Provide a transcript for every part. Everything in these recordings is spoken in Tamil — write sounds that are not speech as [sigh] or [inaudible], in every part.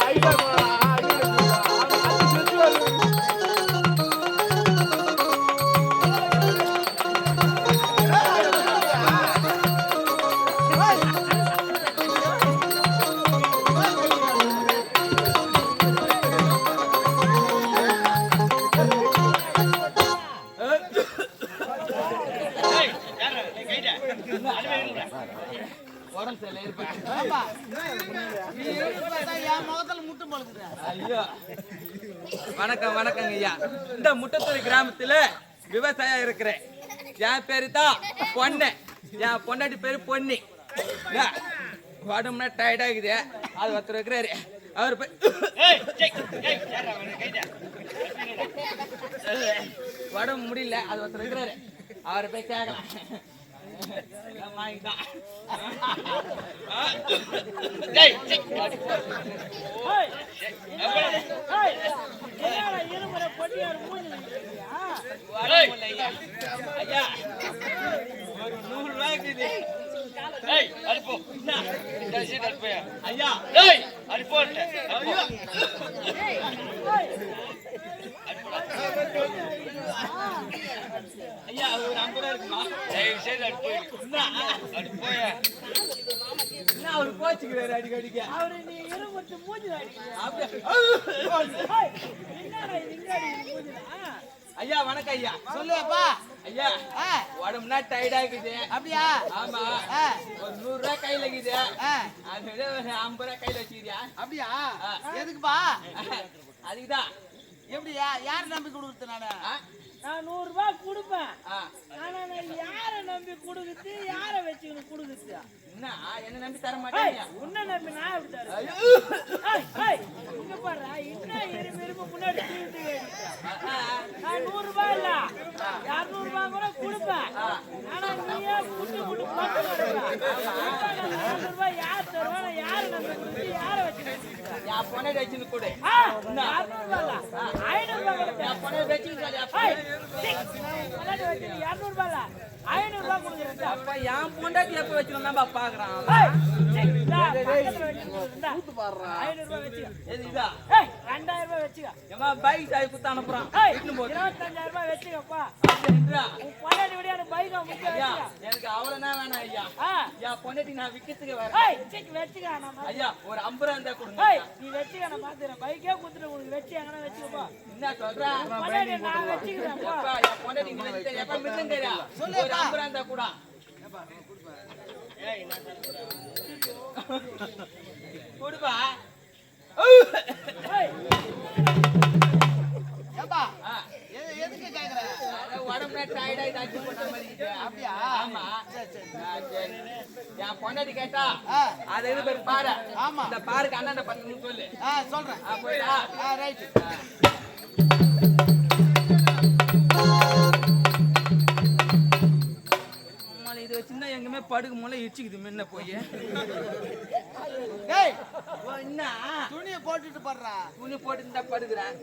ஐயோ வணக்கம் வணக்கம் ஐயா. இந்த முட்டத்தூர் கிராமத்துல விவசாயம் இருக்கிறேன். என் பேரு தான் பொண்ணு என் பொண்டாட்டி பேரு பொன்னி. உடம்புனா டயர்டா இருக்குது அது ஒருத்தர் இருக்கிறாரு. அவர் போய் உடம்பு முடியல அது ஒருத்தர் இருக்கிறாரு. அவரை போய் கேட்கலாம் வாங்கிட்டான் உடம்பு ஐயா ஒரு நூறு ரூபாய்க்கு இது. ஐயா. ஐயா ஒரு ஐம்பது ரூபா இருக்குமா என்ன? அவரு கோச்சுக்கிறாரு அடிக்கடிக்க? அவரு நீ இருபத்து மூஞ்சி அடிக்கிறீங்க. அப்படியே? ஐயா வணக்கம் ஐயா. சொல்லுப்பா ஐயா உடம்புனா டயர்டா இருக்குது. அப்படியா? ஆமா. ஒரு நூறு ரூபாய் கையில இருக்குது. அது விட ஒரு ஐம்பது ரூபாய் கையில வச்சுக்கிறியா? அப்படியா? எதுக்குப்பா? அதுக்குதான். எப்படியா? யார் நம்பி கொடுக்குறது நானு? நான் நூறு ரூபாய் கொடுப்பேன். ஆனா நான் யாரை நம்பி கொடுக்குறது யாரை வச்சுக்கணும் கொடுக்குறது என்ன? என்ன நம்பி தர உன்னை நம்பி நான் எப்படி ஏய், இங்க பாருடா, என்ன இரும்பு இரும்பு முன்னாடி? நான் நூறு ரூபாய் இல்ல, இருநூறு ரூபாய் கூட கொடுப்பேன். ஆனா நீயே புட்டு புட்டு பட்டு ரூபாய் யார் தருவா, நான் யாரை நம்பி பொண்ணை வச்சுன்னு கொடு ஆ, இருநூறு ரூபாய் இல்ல, ஐநூறு ரூபாய் கொடுக்குறேன். அப்ப என் பொண்டாட்டி எப்ப தான் பாக்குறான் ஏய், ரூபாய் வச்சுக்க. ரெண்டாயிரம் ரூபாய் வச்சுக்க. பைக் சாய் குத்து அனுப்புறான் ஏய், இருபத்தஞ்சாயிரம் ரூபாய் வச்சுக்கப்பா. அப்படின்றா. உன் பொண்டாட்டி விட எனக்கு பைக்கை முக்கியம் ஐயா வச்சுக்க. எனக்கு அவ்வளவுதான் வேணாம் ஐயா ஆ, என் பொண்டாட்டி நான் விக்கிறதுக்கு வரேன் வச்சுக்க, ஐயா ஒரு ஐம்பது ரூபா இருந்தா கொடுங்க நீ வச்சுக்க, நான் பாத்துக்கிறேன். பைக்கே குடுத்துட்டு உனக்கு வச்சு எங்கனா வச்சுக்கப்பா. என்ன சொல்ற பொண்டாட்டி நான் வச்சுக்கிறேன், போ. எப்பா, பொண்டாட்டி இங்க வச்சுட்டு எப்ப ஒரு ஐம்பது ரூபா இருந்தா கூட கொடுப்பா ஏப்பா எதுக்கு கேக்குற உடம்புல மாதிரி. அப்படியா? ஆமா. ஆ, சரி. என் பொண்டாட்டி கேட்டா. அது எது பேரு பாரு ஆமா. இந்த பாருக்கு அண்ணன் பத்து சொல்லு சொல்றேன் போயிடா ஆ எங்குமே படுக்கு மூல இடிச்சுக்குது முன்ன போய். என்ன துணியை போட்டுட்டு போடுறா. துணி போட்டு படுக்குறேன்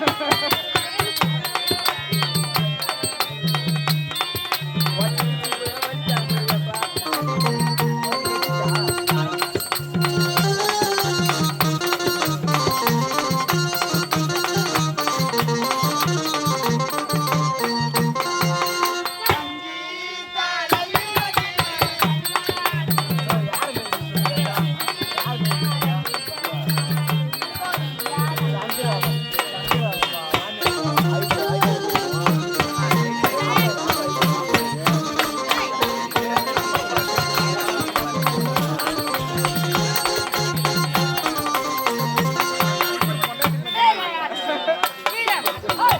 Yay! [laughs]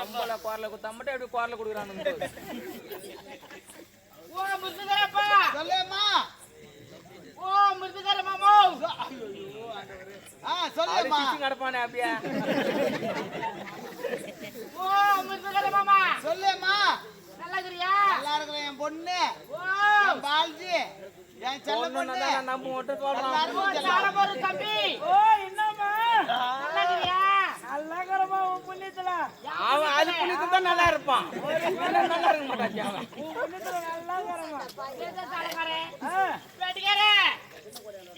அம்பல குரல குத்தா மட்டும் எப்படி குரல கொடுக்குறானு ஓ, முருகரப்பா. சொல்லேம்மா ஓ, முருகர மாமோ. ஆ சொல்லேம்மா சிச்சு கிடப்பானே அப்படியே ஓ, முருகர மாமா. சொல்லேம்மா நல்லா இருக்கிறியா? நல்லா இருக்கிறேன் என் பொண்ணு ஓ, பால்ஜி என் செல்ல பொண்ணு நம்ம மட்டும் செல்லம். சாலமோரு தம்பி. ஓ என்னம்மா? நல்லாக்கிறமா உன் புண்ணியத்துல? அவன் அது புண்ணியத்து தான் நல்லா இருப்பான். நல்லா இருக்க அவன். உன் புண்ணியத்துல.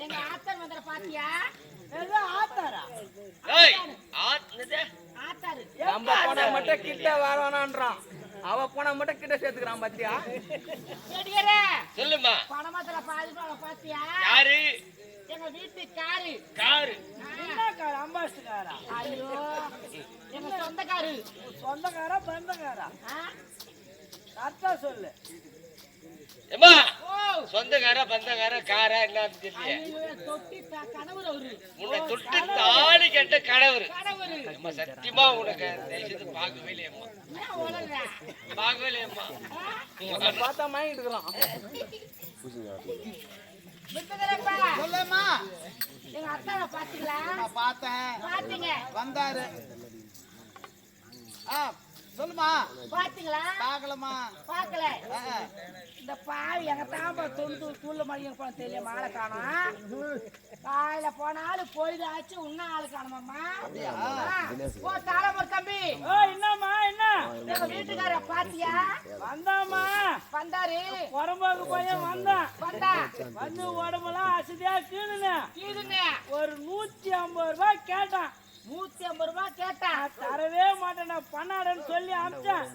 எங்க ஆத்தர் வந்துற பாத்தியா ஏதோ ஆத்தாரா? ஏய் ஆத்தாரு. நம்ம போனா மட்டும் கிட்ட வரவானான்றான் அவ போனா மட்டும் கிட்ட சேர்த்துக்கிறான் பாத்தியா. சொல்லுமா பணமாத்துல பாதி பணம் பாத்தியா? யாரு? எங்க வீட்டு காரு. காரு. என்னக்கார அம்பாசிக்காரா? ஐயோ. எங்க சொந்தக்காரு. சொந்தக்காரா பந்தக்காரா? ஆ? கரெக்டா சொல்லு. ஏம்மா? ஓ. சொந்தக்கார பந்தக்கார காரா என்னன்னு தெரியல தொட்டி கணவர் அவரு. உன்னை தொட்டு தாலி கட்ட கணவர். அம்மா சத்தியமா உனக்கு தயவுசெய்து பார்க்கவே இல்லையம்மா. என்ன? பார்க்கவே இல்லையம்மா? பார்த்தா மயங்கிட்டு இருக்கிறான். சொல்லேம்மா எங்க அத்தாவை பாத்தீங்களா பார்த்தேன். பாத்தீங்க வந்தாரு. ஆ சொல்லுமா. பாத்தீங்களா? பார்க்கலம்மா. பாக்கல. இந்த பாவி எங்க தாம்பா தொண்டு தூள்ள மணி போன தெரியல மாலை காணோம் காலையில போனாலும் பொழுது ஆச்சு இன்னும் ஆளு காணுமாம்மா. ஓ தாளமர் தம்பி. ஓ என்னம்மா என்ன? எங்க வீட்டுக்கார பாத்தியா? வந்தாம்மா. வந்தாரு. புறம்போக்கு பையன் வந்தான் வந்தா. வந்து. உடம்பெல்லாம் அசதியா கீழுன கீதுங்க ஒரு நூத்தி ஐம்பது ரூபாய் கேட்டான். நூத்தி ஐம்பது ரூபாய் கேட்டா தரவே மாட்டேன் நான் பண்ணாடன்னு சொல்லி அனுப்பிச்சேன்